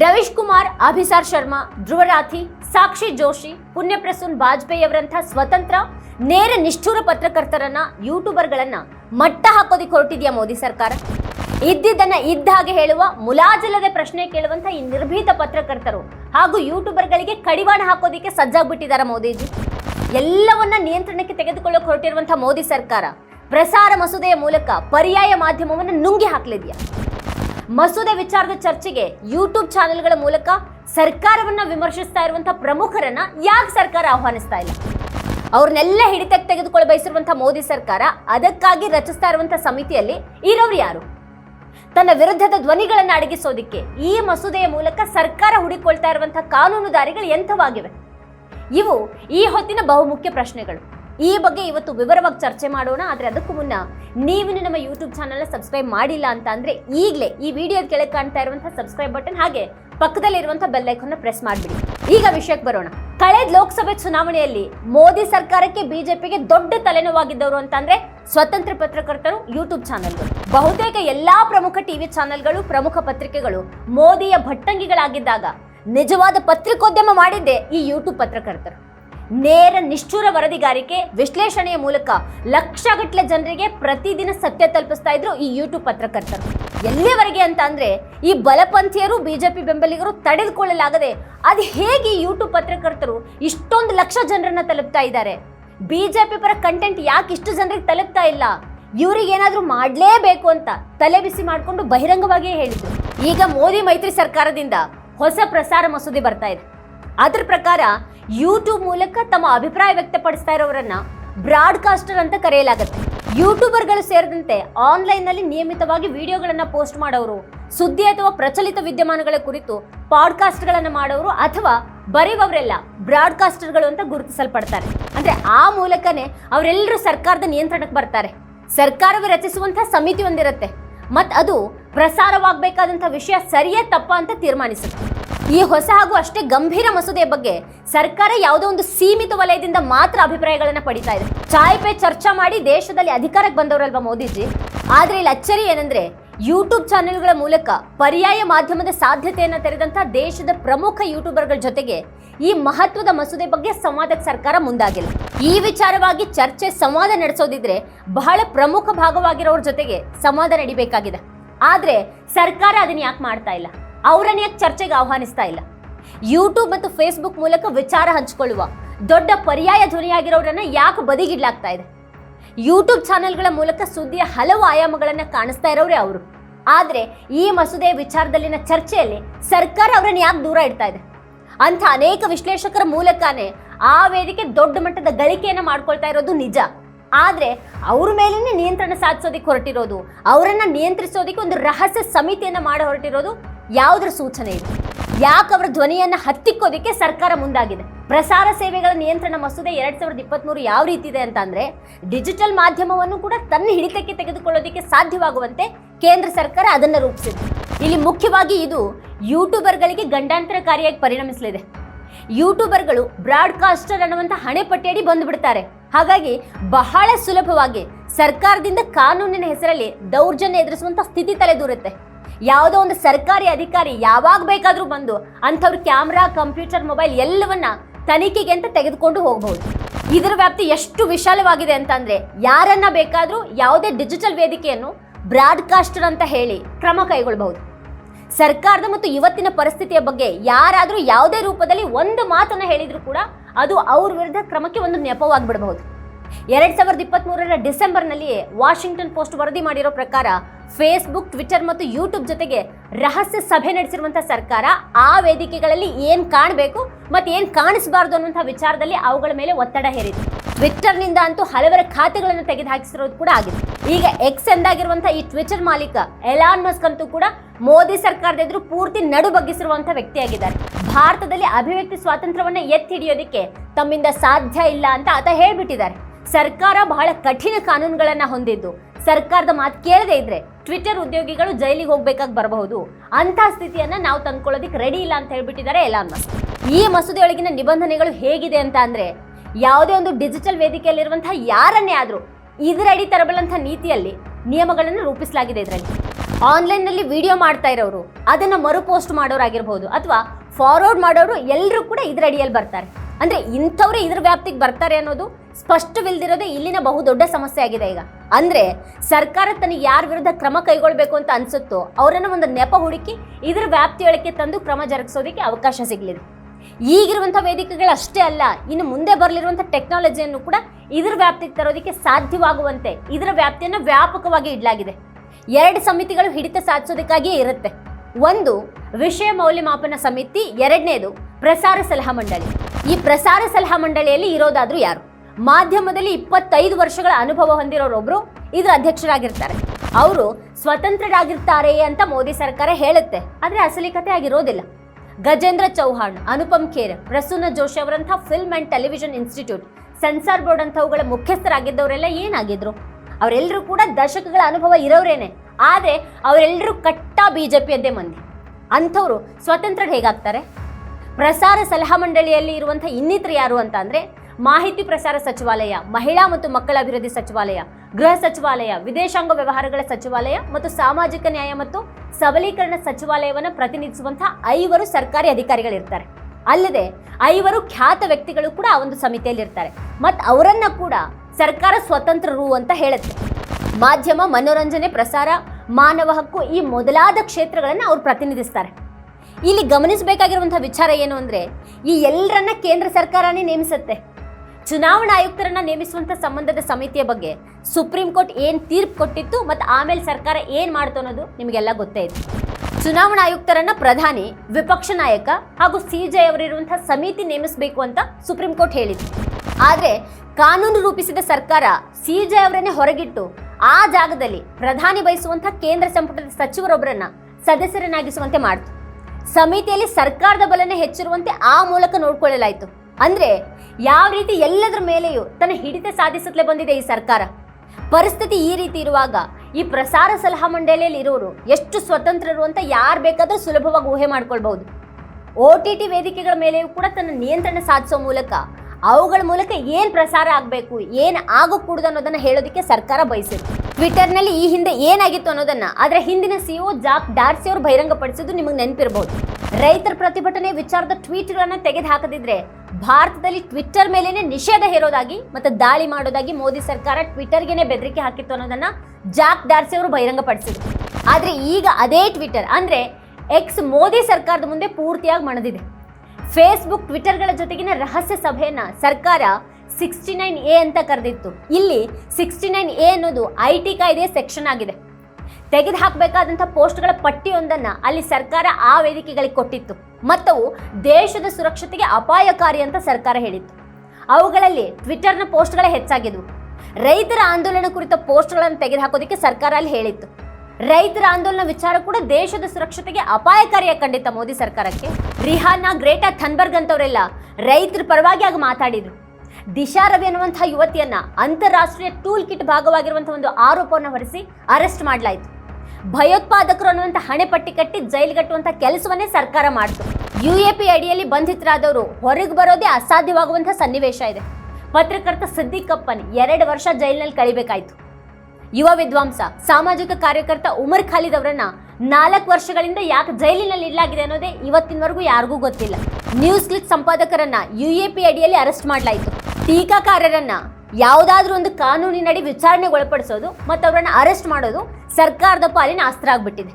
ರವೀಶ್ ಕುಮಾರ್, ಅಭಿಸಾರ್ ಶರ್ಮಾ ಧ್ರುವರಾಥಿ ಸಾಕ್ಷಿ ಜೋಶಿ, ಪುಣ್ಯಪ್ರಸೂನ್ ವಾಜಪೇಯಿ ಅವರಂಥ ಸ್ವತಂತ್ರ, ನೇರ ನಿಷ್ಠುರ ಪತ್ರಕರ್ತರನ್ನ, ಯೂಟ್ಯೂಬರ್ಗಳನ್ನ ಮಟ್ಟ ಹಾಕೋದಿಕ್ಕೆ ಹೊರಟಿದೆಯಾ ಮೋದಿ ಸರ್ಕಾರ? ಇದ್ದಿದ್ದನ್ನ ಇದ್ದ ಹಾಗೆ ಹೇಳುವ ಮುಲಾಜಿಲ್ಲದೆ ಪ್ರಶ್ನೆ ಕೇಳುವಂತ ಈ ನಿರ್ಭೀತ ಪತ್ರಕರ್ತರು ಹಾಗೂ ಯೂಟ್ಯೂಬರ್ಗಳಿಗೆ ಕಡಿವಾಣ ಹಾಕೋದಿಕ್ಕೆ ಸಜ್ಜಾಗ್ಬಿಟ್ಟಿದ್ದಾರೆ ಮೋದಿಜಿ. ಎಲ್ಲವನ್ನ ನಿಯಂತ್ರಣಕ್ಕೆ ತೆಗೆದುಕೊಳ್ಳೋಕೆ ಹೊರಟಿರುವಂತಹ ಮೋದಿ ಸರ್ಕಾರ, ಪ್ರಸಾರ ಮಸೂದೆಯ ಮೂಲಕ ಪರ್ಯಾಯ ಮಾಧ್ಯಮವನ್ನು ನುಂಗಿ ಹಾಕ್ಲಿದೆಯಾ? ಮಸೂದೆ ವಿಚಾರದ ಚರ್ಚೆಗೆ ಯೂಟ್ಯೂಬ್ ಚಾನೆಲ್ಗಳ ಮೂಲಕ ಸರ್ಕಾರವನ್ನ ವಿಮರ್ಶಿಸ್ತಾ ಇರುವಂತಹ ಪ್ರಮುಖರನ್ನ ಯಾಕೆ ಸರ್ಕಾರ ಆಹ್ವಾನಿಸ್ತಾ ಇಲ್ಲ? ಅವ್ರನ್ನೆಲ್ಲ ಹಿಡಿತಕ್ಕೆ ತೆಗೆದುಕೊಳ್ಳ ಬಯಸಿರುವಂತಹ ಮೋದಿ ಸರ್ಕಾರ ಅದಕ್ಕಾಗಿ ರಚಿಸ್ತಾ ಇರುವಂತಹ ಸಮಿತಿಯಲ್ಲಿ ಇರೋರು ಯಾರು? ತನ್ನ ವಿರುದ್ಧದ ಧ್ವನಿಗಳನ್ನು ಅಡಗಿಸೋದಿಕ್ಕೆ ಈ ಮಸೂದೆಯ ಮೂಲಕ ಸರ್ಕಾರ ಹುಡುಕೊಳ್ತಾ ಇರುವಂತಹ ಕಾನೂನುದಾರಿಗಳು ಎಂಥವಾಗಿವೆ? ಇವು ಈ ಹೊತ್ತಿನ ಬಹುಮುಖ್ಯ ಪ್ರಶ್ನೆಗಳು. ಈ ಬಗ್ಗೆ ಇವತ್ತು ವಿವರವಾಗಿ ಚರ್ಚೆ ಮಾಡೋಣ, ಆದರೆ ಅದಕ್ಕೂ ಮುನ್ನ ನೀವಿನ್ನು ನಮ್ಮ ಯೂಟ್ಯೂಬ್ ಚಾನಲ್ನ ಸಬ್ಸ್ಕ್ರೈಬ್ ಮಾಡಿಲ್ಲ ಅಂತ ಅಂದರೆ ಈಗಲೇ ಈ ವಿಡಿಯೋದ ಕೆಳಗೆ ಕಾಣ್ತಾ ಇರುವಂಥ ಸಬ್ಸ್ಕ್ರೈಬ್ ಬಟನ್ ಹಾಗೆ ಪಕ್ಕದಲ್ಲಿರುವಂಥ ಬೆಲ್ ಐಕನ್ನ ಪ್ರೆಸ್ ಮಾಡಿಬಿಡಿ. ಈಗ ವಿಷಯಕ್ಕೆ ಬರೋಣ. ಕಳೆದ ಲೋಕಸಭೆ ಚುನಾವಣೆಯಲ್ಲಿ ಮೋದಿ ಸರ್ಕಾರಕ್ಕೆ ಬಿಜೆಪಿಗೆ ದೊಡ್ಡ ತಲೆನೋವಾಗಿದ್ದವರು ಅಂತಂದ್ರೆ ಸ್ವತಂತ್ರ ಪತ್ರಕರ್ತರು ಯೂಟ್ಯೂಬ್ ಚಾನೆಲ್ಗಳು. ಬಹುತೇಕ ಎಲ್ಲಾ ಪ್ರಮುಖ ಟಿವಿ ಚಾನೆಲ್ಗಳು, ಪ್ರಮುಖ ಪತ್ರಿಕೆಗಳು ಮೋದಿಯ ಭಟ್ಟಂಗಿಗಳಾಗಿದ್ದಾಗ ನಿಜವಾದ ಪತ್ರಿಕೋದ್ಯಮ ಮಾಡಿದ್ದೆ ಈ ಯೂಟ್ಯೂಬ್ ಪತ್ರಕರ್ತರು. ನೇರ ನಿಷ್ಠುರ ವರದಿಗಾರಿಕೆ ವಿಶ್ಲೇಷಣೆಯ ಮೂಲಕ ಲಕ್ಷಗಟ್ಟಲೆ ಜನರಿಗೆ ಪ್ರತಿದಿನ ಸತ್ಯ ತಲುಪಿಸ್ತಾ ಇದ್ರು ಈ ಯೂಟ್ಯೂಬ್ ಪತ್ರಕರ್ತರು. ಎಲ್ಲಿವರೆಗೆ ಅಂತ ಅಂದ್ರೆ ಈ ಬಲಪಂಥೀಯರು, ಬಿಜೆಪಿ ಬೆಂಬಲಿಗರು ತಡೆದುಕೊಳ್ಳಲಾಗದೆ ಅದು ಹೇಗೆ ಯೂಟ್ಯೂಬ್ ಪತ್ರಕರ್ತರು ಇಷ್ಟೊಂದು ಲಕ್ಷ ಜನರನ್ನ ತಲುಪ್ತಾ ಇದ್ದಾರೆ? ಬಿಜೆಪಿ ಪರ ಕಂಟೆಂಟ್ ಯಾಕೆ ಇಷ್ಟು ಜನರಿಗೆ ತಲುಪ್ತಾ ಇಲ್ಲ? ಇವರಿಗೆ ಏನಾದ್ರೂ ಮಾಡಲೇಬೇಕು ಅಂತ ತಲೆ ಬಿಸಿ ಮಾಡಿಕೊಂಡು ಬಹಿರಂಗವಾಗಿಯೇ ಹೇಳಿದ್ರು. ಈಗ ಮೋದಿ ಮೈತ್ರಿ ಸರ್ಕಾರದಿಂದ ಹೊಸ ಪ್ರಸಾರ ಮಸೂದೆ ಬರ್ತಾ ಇದೆ. ಅದರ ಪ್ರಕಾರ ಯೂಟ್ಯೂಬ್ ಮೂಲಕ ತಮ್ಮ ಅಭಿಪ್ರಾಯ ವ್ಯಕ್ತಪಡಿಸ್ತಾ ಇರೋರನ್ನ ಬ್ರಾಡ್ಕಾಸ್ಟರ್ ಅಂತ ಕರೆಯಲಾಗುತ್ತೆ. ಯೂಟ್ಯೂಬರ್ಗಳು ಸೇರಿದಂತೆ ಆನ್ಲೈನ್ನಲ್ಲಿ ನಿಯಮಿತವಾಗಿ ವಿಡಿಯೋಗಳನ್ನು ಪೋಸ್ಟ್ ಮಾಡೋರು, ಸುದ್ದಿ ಅಥವಾ ಪ್ರಚಲಿತ ವಿದ್ಯಮಾನಗಳ ಕುರಿತು ಪಾಡ್ಕಾಸ್ಟ್ಗಳನ್ನು ಮಾಡೋರು ಅಥವಾ ಬರೆಯುವವರೆಲ್ಲ ಬ್ರಾಡ್ಕಾಸ್ಟರ್ಗಳು ಅಂತ ಗುರುತಿಸಲ್ಪಡ್ತಾರೆ. ಅಂದ್ರೆ ಆ ಮೂಲಕನೇ ಅವರೆಲ್ಲರೂ ಸರ್ಕಾರದ ನಿಯಂತ್ರಣಕ್ಕೆ ಬರ್ತಾರೆ. ಸರ್ಕಾರವೇ ರಚಿಸುವಂತಹ ಸಮಿತಿ ಒಂದಿರುತ್ತೆ. ಮತ್ತು ಅದು ಪ್ರಸಾರವಾಗಬೇಕಾದಂಥ ವಿಷಯ ಸರಿಯೇ ತಪ್ಪ ಅಂತ ತೀರ್ಮಾನಿಸುತ್ತೆ. ಈ ಹೊಸ ಹಾಗೂ ಅಷ್ಟೇ ಗಂಭೀರ ಮಸೂದೆಯ ಬಗ್ಗೆ ಸರ್ಕಾರ ಯಾವುದೋ ಒಂದು ಸೀಮಿತ ವಲಯದಿಂದ ಮಾತ್ರ ಅಭಿಪ್ರಾಯಗಳನ್ನ ಪಡಿತಾ ಇದೆ. ಚಾಯ್ ಪೇ ಚರ್ಚಾ ಮಾಡಿ ದೇಶದಲ್ಲಿ ಅಧಿಕಾರಕ್ಕೆ ಬಂದವರಲ್ವಾ ಮೋದಿಜಿ? ಆದರೆ ಇಲ್ಲಿ ಅಚ್ಚರಿ ಏನಂದ್ರೆ ಯೂಟ್ಯೂಬ್ ಚಾನೆಲ್ಗಳ ಮೂಲಕ ಪರ್ಯಾಯ ಮಾಧ್ಯಮದ ಸಾಧ್ಯತೆಯನ್ನು ತೆರೆದಂತ ದೇಶದ ಪ್ರಮುಖ ಯೂಟ್ಯೂಬರ್ಗಳ ಜೊತೆಗೆ ಈ ಮಹತ್ವದ ಮಸೂದೆ ಬಗ್ಗೆ ಸಂವಾದಕ್ಕೆ ಸರ್ಕಾರ ಮುಂದಾಗಿಲ್ಲ. ಈ ವಿಚಾರವಾಗಿ ಚರ್ಚೆ, ಸಂವಾದ ನಡೆಸೋದಿದ್ರೆ ಬಹಳ ಪ್ರಮುಖ ಭಾಗವಾಗಿರೋರ ಜೊತೆಗೆ ಸಂವಾದ ನಡಿಬೇಕಾಗಿದೆ. ಆದರೆ ಸರ್ಕಾರ ಅದನ್ನ ಯಾಕೆ ಮಾಡ್ತಾ ಇಲ್ಲ? ಅವರನ್ನ ಯಾಕೆ ಚರ್ಚೆಗೆ ಆಹ್ವಾನಿಸ್ತಾ ಇಲ್ಲ? ಯೂಟ್ಯೂಬ್ ಮತ್ತು ಫೇಸ್ಬುಕ್ ಮೂಲಕ ವಿಚಾರ ಹಂಚಿಕೊಳ್ಳುವ ದೊಡ್ಡ ಪರ್ಯಾಯ ಧ್ವನಿಯಾಗಿರೋರನ್ನ ಯಾಕೆ ಬದಿಗಿಡ್ಲಾಗ್ತಾ ಇದೆ? ಯೂಟ್ಯೂಬ್ ಚಾನೆಲ್ಗಳ ಮೂಲಕ ಸುದ್ದಿಯ ಹಲವು ಆಯಾಮಗಳನ್ನು ಕಾಣಿಸ್ತಾ ಇರೋರೇ ಅವರು. ಆದರೆ ಈ ಮಸೂದೆಯ ವಿಚಾರದಲ್ಲಿನ ಚರ್ಚೆಯಲ್ಲಿ ಸರ್ಕಾರ ಅವರನ್ನು ಯಾಕೆ ದೂರ ಇಡ್ತಾ ಇದೆ? ಅಂತ ಅನೇಕ ವಿಶ್ಲೇಷಕರ ಮೂಲಕನೇ ಆ ವೇದಿಕೆ ದೊಡ್ಡ ಮಟ್ಟದ ಗಳಿಕೆಯನ್ನು ಮಾಡ್ಕೊಳ್ತಾ ಇರೋದು ನಿಜ. ಆದರೆ ಅವ್ರ ಮೇಲೇ ನಿಯಂತ್ರಣ ಸಾಧಿಸೋದಕ್ಕೆ ಹೊರಟಿರೋದು, ಅವರನ್ನು ನಿಯಂತ್ರಿಸೋದಕ್ಕೆ ಒಂದು ರಹಸ್ಯ ಸಮಿತಿಯನ್ನ ಮಾಡಿ ಹೊರಟಿರೋದು ಯಾವುದ್ರ ಸೂಚನೆ ಇದೆ? ಯಾಕೆ ಅವರ ಧ್ವನಿಯನ್ನ ಹತ್ತಿಕ್ಕೋದಕ್ಕೆ ಸರ್ಕಾರ ಮುಂದಾಗಿದೆ? ಪ್ರಸಾರ ಸೇವೆಗಳ ನಿಯಂತ್ರಣ ಮಸೂದೆ ಎರಡ್ ಸಾವಿರದ ಇಪ್ಪತ್ಮೂರು ಯಾವ ರೀತಿ ಇದೆ ಅಂತ ಅಂದ್ರೆ, ಡಿಜಿಟಲ್ ಮಾಧ್ಯಮವನ್ನು ಕೂಡ ತನ್ನ ಹಿಡಿತಕ್ಕೆ ತೆಗೆದುಕೊಳ್ಳೋದಕ್ಕೆ ಸಾಧ್ಯವಾಗುವಂತೆ ಕೇಂದ್ರ ಸರ್ಕಾರ ಅದನ್ನು ರೂಪಿಸಿದೆ. ಇಲ್ಲಿ ಮುಖ್ಯವಾಗಿ ಇದು ಯೂಟ್ಯೂಬರ್ಗಳಿಗೆ ಗಂಡಾಂತರಕಾರಿಯಾಗಿ ಪರಿಣಮಿಸಲಿದೆ. ಯೂಟ್ಯೂಬರ್ಗಳು ಬ್ರಾಡ್ಕಾಸ್ಟರ್ ಅನ್ನುವಂಥ ಹಣೆ ಪಟ್ಟಿಯಡಿ ಬಂದುಬಿಡ್ತಾರೆ. ಹಾಗಾಗಿ ಬಹಳ ಸುಲಭವಾಗಿ ಸರ್ಕಾರದಿಂದ ಕಾನೂನಿನ ಹೆಸರಲ್ಲಿ ದೌರ್ಜನ್ಯ ಎದುರಿಸುವಂತ ಸ್ಥಿತಿ ತಲೆದೂರುತ್ತೆ. ಯಾವುದೋ ಒಂದು ಸರ್ಕಾರಿ ಅಧಿಕಾರಿ ಯಾವಾಗ ಬೇಕಾದರೂ ಬಂದು ಅಂಥವ್ರ ಕ್ಯಾಮ್ರಾ, ಕಂಪ್ಯೂಟರ್, ಮೊಬೈಲ್ ಎಲ್ಲವನ್ನ ತನಿಖೆಗೆ ಅಂತ ತೆಗೆದುಕೊಂಡು ಹೋಗಬಹುದು. ಇದರ ವ್ಯಾಪ್ತಿ ಎಷ್ಟು ವಿಶಾಲವಾಗಿದೆ ಅಂತಂದ್ರೆ ಯಾರನ್ನ ಬೇಕಾದರೂ ಯಾವುದೇ ಡಿಜಿಟಲ್ ವೇದಿಕೆಯನ್ನು ಬ್ರಾಡ್ಕಾಸ್ಟರ್ ಅಂತ ಹೇಳಿ ಕ್ರಮ ಕೈಗೊಳ್ಳಬಹುದು ಸರ್ಕಾರದ ಮತ್ತು ಇವತ್ತಿನ ಪರಿಸ್ಥಿತಿಯ ಬಗ್ಗೆ ಯಾರಾದರೂ ಯಾವುದೇ ರೂಪದಲ್ಲಿ ಒಂದು ಮಾತನ್ನು ಹೇಳಿದರೂ ಕೂಡ ಅದು ಅವ್ರ ವಿರುದ್ಧ ಕ್ರಮಕ್ಕೆ ಒಂದು ನೆಪವಾಗಿಬಿಡಬಹುದು. ಎರಡ್ ಸಾವಿರದ ಇಪ್ಪತ್ತ್ ಮೂರರ ಡಿಸೆಂಬರ್ನಲ್ಲಿಯೇ ವಾಷಿಂಗ್ಟನ್ ಪೋಸ್ಟ್ ವರದಿ ಮಾಡಿರೋ ಪ್ರಕಾರ ಫೇಸ್ಬುಕ್ ಟ್ವಿಟರ್ ಮತ್ತು ಯೂಟ್ಯೂಬ್ ಜೊತೆಗೆ ರಹಸ್ಯ ಸಭೆ ನಡೆಸಿರುವಂಥ ಸರ್ಕಾರ ಆ ವೇದಿಕೆಗಳಲ್ಲಿ ಏನು ಕಾಣಬೇಕು ಮತ್ತೆ ಏನು ಕಾಣಿಸಬಾರ್ದು ಅನ್ನುವಂಥ ವಿಚಾರದಲ್ಲಿ ಅವುಗಳ ಮೇಲೆ ಒತ್ತಡ ಹೇರಿದೆ. ಟ್ವಿಟ್ಟರ್ನಿಂದ ಅಂತೂ ಹಲವರ ಖಾತೆಗಳನ್ನು ತೆಗೆದು ಹಾಕಿಸಿರೋದು ಕೂಡ ಆಗಿದೆ. ಈಗ ಎಕ್ಸ್ ಎಂದಾಗಿರುವಂತಹ ಈ ಟ್ವಿಟರ್ ಮಾಲೀಕ ಎಲಾನ್ ಮಸ್ಕ್ ಅಂತೂ ಕೂಡ ಮೋದಿ ಸರ್ಕಾರದ ಎದುರು ಪೂರ್ತಿ ನಡು ಬಗ್ಗಿಸಿರುವಂಥ ವ್ಯಕ್ತಿಯಾಗಿದ್ದಾರೆ. ಭಾರತದಲ್ಲಿ ಅಭಿವ್ಯಕ್ತಿ ಸ್ವಾತಂತ್ರ್ಯವನ್ನ ಎತ್ತಿ ಹಿಡಿಯೋದಕ್ಕೆ ತಮ್ಮಿಂದ ಸಾಧ್ಯ ಇಲ್ಲ ಅಂತ ಆತ ಹೇಳ್ಬಿಟ್ಟಿದ್ದಾರೆ. ಸರ್ಕಾರ ಬಹಳ ಕಠಿಣ ಕಾನೂನುಗಳನ್ನು ಹೊಂದಿದ್ದು. ಸರ್ಕಾರದ ಮಾತು ಕೇಳದೇ ಇದ್ರೆ ಟ್ವಿಟರ್ ಉದ್ಯೋಗಿಗಳು ಜೈಲಿಗೆ ಹೋಗ್ಬೇಕಾಗಿ ಬರಬಹುದು. ಅಂತ ಸ್ಥಿತಿಯನ್ನ ನಾವು ತಂದ್ಕೊಳ್ಳೋದಕ್ಕೆ ರೆಡಿ ಇಲ್ಲ ಅಂತ ಹೇಳ್ಬಿಟ್ಟಿದ್ದಾರೆ ಎಲಾನ್ ಮಸ್ಕ್ ಈ ಮಸೂದೆಯೊಳಗಿನ ನಿಬಂಧನೆಗಳು ಹೇಗಿದೆ ಅಂತ ಅಂದ್ರೆ, ಯಾವುದೇ ಒಂದು ಡಿಜಿಟಲ್ ವೇದಿಕೆಯಲ್ಲಿರುವಂತಹ ಯಾರನ್ನೇ ಆದ್ರೂ ಇದರಡಿ ತರಬಲ್ಲಂತಹ ನೀತಿಯಲ್ಲಿ ನಿಯಮಗಳನ್ನು ರೂಪಿಸಲಾಗಿದೆ ಇದರಲ್ಲಿ. ಆನ್ಲೈನ್ನಲ್ಲಿ ವಿಡಿಯೋ ಮಾಡ್ತಾ ಇರೋರು, ಅದನ್ನು ಮರುಪೋಸ್ಟ್ ಮಾಡೋರಾಗಿರ್ಬೋದು ಅಥವಾ ಫಾರ್ವರ್ಡ್ ಮಾಡೋರು ಎಲ್ಲರೂ ಕೂಡ ಇದರ ಅಡಿಯಲ್ಲಿ ಬರ್ತಾರೆ. ಅಂದರೆ ಇಂಥವ್ರೆ ಇದ್ರ ವ್ಯಾಪ್ತಿಗೆ ಬರ್ತಾರೆ ಅನ್ನೋದು ಸ್ಪಷ್ಟವಿಲ್ದಿರೋದೇ ಇಲ್ಲಿನ ಬಹುದೊಡ್ಡ ಸಮಸ್ಯೆ ಆಗಿದೆ ಈಗ. ಅಂದರೆ ಸರ್ಕಾರ ತನಗೆ ಯಾರ ವಿರುದ್ಧ ಕ್ರಮ ಕೈಗೊಳ್ಬೇಕು ಅಂತ ಅನ್ಸುತ್ತೋ ಅವರನ್ನು ಒಂದು ನೆಪ ಹುಡುಕಿ ಇದ್ರ ವ್ಯಾಪ್ತಿಯೊಳಕ್ಕೆ ತಂದು ಕ್ರಮ ಜರುಗಿಸೋದಕ್ಕೆ ಅವಕಾಶ ಸಿಗಲಿದೆ ಈಗಿರುವಂಥ ವೇದಿಕೆಗಳು ಅಷ್ಟೇ ಅಲ್ಲ, ಇನ್ನು ಮುಂದೆ ಬರಲಿರುವಂಥ ಟೆಕ್ನಾಲಜಿಯನ್ನು ಕೂಡ ಇದರ ವ್ಯಾಪ್ತಿಗೆ ತರೋದಕ್ಕೆ ಸಾಧ್ಯವಾಗುವಂತೆ ಇದರ ವ್ಯಾಪ್ತಿಯನ್ನು ವ್ಯಾಪಕವಾಗಿ ಇಡಲಾಗಿದೆ. ಎರಡು ಸಮಿತಿಗಳು ಹಿಡಿತ ಸಾಧಿಸೋದಕ್ಕಾಗಿಯೇ ಇರುತ್ತೆ. ಒಂದು ವಿಷಯ ಮೌಲ್ಯಮಾಪನ ಸಮಿತಿ, ಎರಡನೇದು ಪ್ರಸಾರ ಸಲಹಾ ಮಂಡಳಿ. ಈ ಪ್ರಸಾರ ಸಲಹಾ ಮಂಡಳಿಯಲ್ಲಿ ಇರೋದಾದ್ರೂ ಯಾರು? ಮಾಧ್ಯಮದಲ್ಲಿ ಇಪ್ಪತ್ತೈದು ವರ್ಷಗಳ ಅನುಭವ ಹೊಂದಿರೋರೊಬ್ರು ಇದರ ಅಧ್ಯಕ್ಷರಾಗಿರ್ತಾರೆ. ಅವರು ಸ್ವತಂತ್ರರಾಗಿರ್ತಾರೆ ಅಂತ ಮೋದಿ ಸರ್ಕಾರ ಹೇಳುತ್ತೆ. ಆದರೆ ಅಸಲಿ ಕತೆ ಆಗಿರೋದಿಲ್ಲ. Gajendra Chauhan, Anupam Kher Prasoon Joshi ಅವರಂಥ film and television institute censor board ಅಂಥವುಗಳ ಮುಖ್ಯಸ್ಥರಾಗಿದ್ದವರೆಲ್ಲ ಏನಾಗಿದ್ರು? ಅವರೆಲ್ಲರೂ ಕೂಡ ದಶಕಗಳ ಅನುಭವ ಇರೋರೇನೆ. ಆದರೆ ಅವರೆಲ್ಲರೂ ಕಟ್ಟ ಬಿಜೆಪಿಯದ್ದೇ ಮಂದಿ. ಅಂಥವ್ರು ಸ್ವತಂತ್ರರು ಹೇಗಾಗ್ತಾರೆ? ಪ್ರಸಾರ ಸಲಹಾ ಮಂಡಳಿಯಲ್ಲಿ ಇರುವಂಥ ಇನ್ನಿತರು ಯಾರು ಅಂತ ಅಂದ್ರೆ ಮಾಹಿತಿ ಪ್ರಸಾರ ಸಚಿವಾಲಯ, ಮಹಿಳಾ ಮತ್ತು ಮಕ್ಕಳ ಅಭಿವೃದ್ಧಿ ಸಚಿವಾಲಯ, ಗೃಹ ಸಚಿವಾಲಯ, ವಿದೇಶಾಂಗ ವ್ಯವಹಾರಗಳ ಸಚಿವಾಲಯ ಮತ್ತು ಸಾಮಾಜಿಕ ನ್ಯಾಯ ಮತ್ತು ಸಬಲೀಕರಣ ಸಚಿವಾಲಯವನ್ನು ಪ್ರತಿನಿಧಿಸುವಂತಹ ಐವರು ಸರ್ಕಾರಿ ಅಧಿಕಾರಿಗಳಿರ್ತಾರೆ. ಅಲ್ಲದೆ ಐವರು ಖ್ಯಾತ ವ್ಯಕ್ತಿಗಳು ಕೂಡ ಆ ಒಂದು ಸಮಿತಿಯಲ್ಲಿ ಇರ್ತಾರೆ ಮತ್ತು ಅವರನ್ನು ಕೂಡ ಸರ್ಕಾರ ಸ್ವತಂತ್ರರು ಅಂತ ಹೇಳುತ್ತೆ. ಮಾಧ್ಯಮ, ಮನೋರಂಜನೆ, ಪ್ರಸಾರ, ಮಾನವ ಹಕ್ಕು ಈ ಮೊದಲಾದ ಕ್ಷೇತ್ರಗಳನ್ನು ಅವರು ಪ್ರತಿನಿಧಿಸ್ತಾರೆ. ಇಲ್ಲಿ ಗಮನಿಸಬೇಕಾಗಿರುವಂಥ ವಿಚಾರ ಏನು ಅಂದ್ರೆ, ಈ ಎಲ್ಲರನ್ನ ಕೇಂದ್ರ ಸರ್ಕಾರನೇ ನೇಮಿಸುತ್ತೆ. ಚುನಾವಣಾ ಆಯುಕ್ತರನ್ನ ನೇಮಿಸುವಂತ ಸಂಬಂಧದ ಸಮಿತಿಯ ಬಗ್ಗೆ ಸುಪ್ರೀಂ ಕೋರ್ಟ್ ಏನು ತೀರ್ಪು ಕೊಟ್ಟಿತ್ತು ಮತ್ತು ಆಮೇಲೆ ಸರ್ಕಾರ ಏನು ಮಾಡ್ತು ಅನ್ನೋದು ನಿಮಗೆಲ್ಲ ಗೊತ್ತೇ ಚುನಾವಣಾ ಆಯುಕ್ತರನ್ನ ಪ್ರಧಾನಿ, ವಿಪಕ್ಷ ನಾಯಕ ಹಾಗೂ ಸಿ ಜೆ ಅವರಿರುವಂಥ ಸಮಿತಿ ನೇಮಿಸಬೇಕು ಅಂತ ಸುಪ್ರೀಂ ಕೋರ್ಟ್ ಹೇಳಿತ್ತು. ಆದರೆ ಕಾನೂನು ರೂಪಿಸಿದ ಸರ್ಕಾರ ಸಿ ಜೆ ಅವರನ್ನೇ ಹೊರಗಿಟ್ಟು ಆ ಜಾಗದಲ್ಲಿ ಪ್ರಧಾನಿ ಬಯಸುವಂತಹ ಕೇಂದ್ರ ಸಂಪುಟದ ಸಚಿವರೊಬ್ಬರನ್ನ ಸದಸ್ಯರನ್ನಾಗಿಸುವಂತೆ ಮಾಡಿತು. ಸಮಿತಿಯಲ್ಲಿ ಸರ್ಕಾರದ ಬಲನೆ ಹೆಚ್ಚಿರುವಂತೆ ಆ ಮೂಲಕ ನೋಡ್ಕೊಳ್ಳಲಾಯಿತು. ಅಂದ್ರೆ ಯಾವ ರೀತಿ ಎಲ್ಲದರ ಮೇಲೆಯೂ ತನ್ನ ಹಿಡಿತ ಸಾಧಿಸುತ್ತಲೇ ಬಂದಿದೆ ಈ ಸರ್ಕಾರ. ಪರಿಸ್ಥಿತಿ ಈ ರೀತಿ ಇರುವಾಗ ಈ ಪ್ರಸಾರ ಸಲಹಾ ಮಂಡಳಿಯಲ್ಲಿ ಇರೋರು ಎಷ್ಟು ಸ್ವತಂತ್ರರು ಅಂತ ಯಾರು ಬೇಕಾದರೂ ಸುಲಭವಾಗಿ ಊಹೆ ಮಾಡ್ಕೊಳ್ಬಹುದು. ಒ ಟಿ ಟಿ ವೇದಿಕೆಗಳ ಮೇಲೆಯೂ ಕೂಡ ತನ್ನ ನಿಯಂತ್ರಣ ಸಾಧಿಸೋ ಮೂಲಕ ಅವುಗಳ ಮೂಲಕ ಏನು ಪ್ರಸಾರ ಆಗಬೇಕು, ಏನು ಆಗಕೂಡದು ಅನ್ನೋದನ್ನ ಹೇಳೋದಕ್ಕೆ ಸರ್ಕಾರ ಬಯಸಿದೆ ಟ್ವಿಟರ್ನಲ್ಲಿ ಈ ಹಿಂದೆ ಏನಾಗಿತ್ತು ಅನ್ನೋದನ್ನ ಅದರ ಹಿಂದಿನ ಸಿಒ ಜಾಕ್ ಡಾರ್ಸಿ ಅವರು ಬಹಿರಂಗಪಡಿಸಿದ್ದು ನಿಮಗೆ ನೆನಪಿರಬಹುದು ರೈತರ ಪ್ರತಿಭಟನೆ ವಿಚಾರದ ಟ್ವೀಟ್ಗಳನ್ನು ತೆಗೆದು ಹಾಕದಿದ್ರೆ ಭಾರತದಲ್ಲಿ ಟ್ವಿಟ್ಟರ್ ಮೇಲೇನೆ ನಿಷೇಧ ಹೇರೋದಾಗಿ ಮತ್ತು ದಾಳಿ ಮಾಡೋದಾಗಿ ಮೋದಿ ಸರ್ಕಾರ ಟ್ವಿಟರ್ಗೆನೆ ಬೆದರಿಕೆ ಹಾಕಿತ್ತು ಅನ್ನೋದನ್ನ ಜಾಕ್ ಡಾರ್ಸಿ ಅವರು ಬಹಿರಂಗಪಡಿಸಿದ್ರು. ಆದ್ರೆ ಈಗ ಅದೇ ಟ್ವಿಟ್ಟರ್ ಅಂದ್ರೆ ಎಕ್ಸ್ ಮೋದಿ ಸರ್ಕಾರದ ಮುಂದೆ ಪೂರ್ತಿಯಾಗಿ ಮಣದಿದೆ. ಫೇಸ್ಬುಕ್ ಟ್ವಿಟರ್ಗಳ ಜೊತೆಗಿನ ರಹಸ್ಯ ಸಭೆಯನ್ನ ಸರ್ಕಾರ ಸಿಕ್ಸ್ಟಿ ನೈನ್ ಎ ಅಂತ ಕರೆದಿತ್ತು. ಇಲ್ಲಿ ಸಿಕ್ಸ್ಟಿ ನೈನ್ ಎ ಅನ್ನೋದು ಐ ಟಿ ಕಾಯ್ದೆಯ ಸೆಕ್ಷನ್ ಆಗಿದೆ. ತೆಗೆದು ಹಾಕಬೇಕಾದಂಥ ಪೋಸ್ಟ್ಗಳ ಪಟ್ಟಿಯೊಂದನ್ನು ಅಲ್ಲಿ ಸರ್ಕಾರ ಆ ವೇದಿಕೆಗಳಿಗೆ ಕೊಟ್ಟಿತ್ತು. ಮತ್ತವು ದೇಶದ ಸುರಕ್ಷತೆಗೆ ಅಪಾಯಕಾರಿ ಅಂತ ಸರ್ಕಾರ ಹೇಳಿತ್ತು. ಅವುಗಳಲ್ಲಿ ಟ್ವಿಟರ್ನ ಪೋಸ್ಟ್ಗಳೇ ಹೆಚ್ಚಾಗಿದ್ವು. ರೈತರ ಆಂದೋಲನ ಕುರಿತ ಪೋಸ್ಟ್ಗಳನ್ನು ತೆಗೆದುಹಾಕೋದಕ್ಕೆ ಸರ್ಕಾರ ಅಲ್ಲಿ ಹೇಳಿತ್ತು. ರೈತರ ಆಂದೋಲನ ವಿಚಾರ ಕೂಡ ದೇಶದ ಸುರಕ್ಷತೆಗೆ ಅಪಾಯಕಾರಿಯ ಖಂಡಿತ ಮೋದಿ ಸರ್ಕಾರಕ್ಕೆ. ರಿಹಾನಾ ಗ್ರೇಟಾ ಥನ್ಬರ್ಗ್ ಅಂತವರೆಲ್ಲ ರೈತರ ಪರವಾಗಿ ಆಗ ಮಾತಾಡಿದ್ರು. ದಿಶಾ ರವಿ ಅನ್ನುವಂತಹ ಯುವತಿಯನ್ನ ಅಂತಾರಾಷ್ಟ್ರೀಯ ಟೂಲ್ ಕಿಟ್ ಭಾಗವಾಗಿರುವಂತಹ ಒಂದು ಆರೋಪವನ್ನು ಹೊರಿಸಿ ಅರೆಸ್ಟ್ ಮಾಡಲಾಯಿತು. ಭಯೋತ್ಪಾದಕರು ಅನ್ನುವಂಥ ಹಣೆ ಪಟ್ಟಿ ಕಟ್ಟಿ ಜೈಲಿಗಟ್ಟುವಂಥ ಕೆಲಸವನ್ನೇ ಸರ್ಕಾರ ಮಾಡಿತು. ಯು ಎ ಪಿ ಅಡಿಯಲ್ಲಿ ಬಂಧಿತರಾದವರು ಹೊರಗೆ ಬರೋದೇ ಅಸಾಧ್ಯವಾಗುವಂಥ ಸನ್ನಿವೇಶ ಇದೆ. ಪತ್ರಕರ್ತ ಸಿದ್ದಿಕಪ್ಪನ್ ಎರಡು ವರ್ಷ ಜೈಲಿನಲ್ಲಿ ಕಳಿಬೇಕಾಯ್ತು. ಯುವ ವಿದ್ವಾಂಸ, ಸಾಮಾಜಿಕ ಕಾರ್ಯಕರ್ತ ಉಮರ್ ಖಾಲಿದ್ ಅವರನ್ನ ನಾಲ್ಕು ವರ್ಷಗಳಿಂದ ಯಾಕೆ ಜೈಲಿನಲ್ಲಿ ಇಡಲಾಗಿದೆ ಅನ್ನೋದೇ ಇವತ್ತಿನವರೆಗೂ ಯಾರಿಗೂ ಗೊತ್ತಿಲ್ಲ. ನ್ಯೂಸ್ ಕ್ಲಿಕ್ ಸಂಪಾದಕರನ್ನ ಯು ಎ ಪಿ ಅಡಿಯಲ್ಲಿ ಅರೆಸ್ಟ್ ಮಾಡಲಾಯಿತು. ಟೀಕಾಕಾರರನ್ನ ಯಾವುದಾದ್ರೂ ಒಂದು ಕಾನೂನಿನಡಿ ವಿಚಾರಣೆಗೆ ಒಳಪಡಿಸೋದು ಮತ್ತು ಅವರನ್ನ ಅರೆಸ್ಟ್ ಮಾಡೋದು ಸರ್ಕಾರದ ಪಾಲಿನ ಅಸ್ತ್ರ ಆಗ್ಬಿಟ್ಟಿದೆ.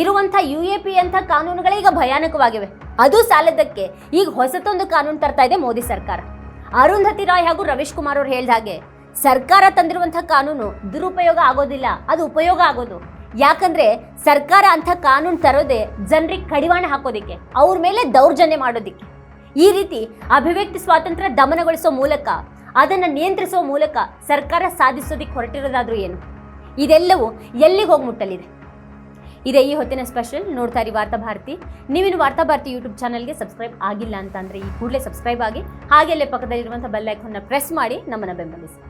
ಇರುವಂಥ ಯು ಎ ಪಿ ಅಂತ ಕಾನೂನುಗಳೇ ಈಗ ಭಯಾನಕವಾಗಿವೆ. ಅದು ಸಾಲದಕ್ಕೆ ಈಗ ಹೊಸತೊಂದು ಕಾನೂನು ತರ್ತಾ ಇದೆ ಮೋದಿ ಸರ್ಕಾರ. ಅರುಂಧತಿ ರಾಯ್ ಹಾಗೂ ರವೀಶ್ ಕುಮಾರ್ ಅವರು ಹೇಳಿದ ಹಾಗೆ ಸರ್ಕಾರ ತಂದಿರುವಂಥ ಕಾನೂನು ದುರುಪಯೋಗ ಆಗೋದಿಲ್ಲ, ಅದು ಉಪಯೋಗ ಆಗೋದು. ಯಾಕಂದ್ರೆ ಸರ್ಕಾರ ಅಂಥ ಕಾನೂನು ತರೋದೇ ಜನರಿಗೆ ಕಡಿವಾಣ ಹಾಕೋದಿಕ್ಕೆ, ಅವ್ರ ಮೇಲೆ ದೌರ್ಜನ್ಯ ಮಾಡೋದಿಕ್ಕೆ. ಈ ರೀತಿ ಅಭಿವ್ಯಕ್ತಿ ಸ್ವಾತಂತ್ರ್ಯ ದಮನಗೊಳಿಸೋ ಮೂಲಕ, ಅದನ್ನು ನಿಯಂತ್ರಿಸುವ ಮೂಲಕ ಸರ್ಕಾರ ಸಾಧಿಸೋದಿಕ್ಕೆ ಹೊರಟಿರೋದಾದ್ರೂ ಏನು? ಇದೆಲ್ಲವೂ ಎಲ್ಲಿಗೆ ಹೋಗಿ ಮುಟ್ಟಲಿದೆ? ಇದೇ ಈ ಹೊತ್ತಿನ ಸ್ಪೆಷಲ್, ನೋಡ್ತಾ ಇರಿ ವಾರ್ತಾ ಭಾರತಿ. ನೀವಿನ ವಾರ್ತಾ ಭಾರತಿ ಯೂಟ್ಯೂಬ್ ಚಾನಲ್ಗೆ ಸಬ್ಸ್ಕ್ರೈಬ್ ಆಗಿಲ್ಲ ಅಂತಂದ್ರೆ ಈ ಕೂಡಲೇ ಸಬ್ಸ್ಕ್ರೈಬ್ ಆಗಿ ಹಾಗೆಲ್ಲೇ ಪಕ್ಕದಲ್ಲಿರುವಂಥ ಬೆಲ್ ಐಕಾನ್ನ ಪ್ರೆಸ್ ಮಾಡಿ, ನಮ್ಮನ್ನು ಬೆಂಬಲಿಸಿ.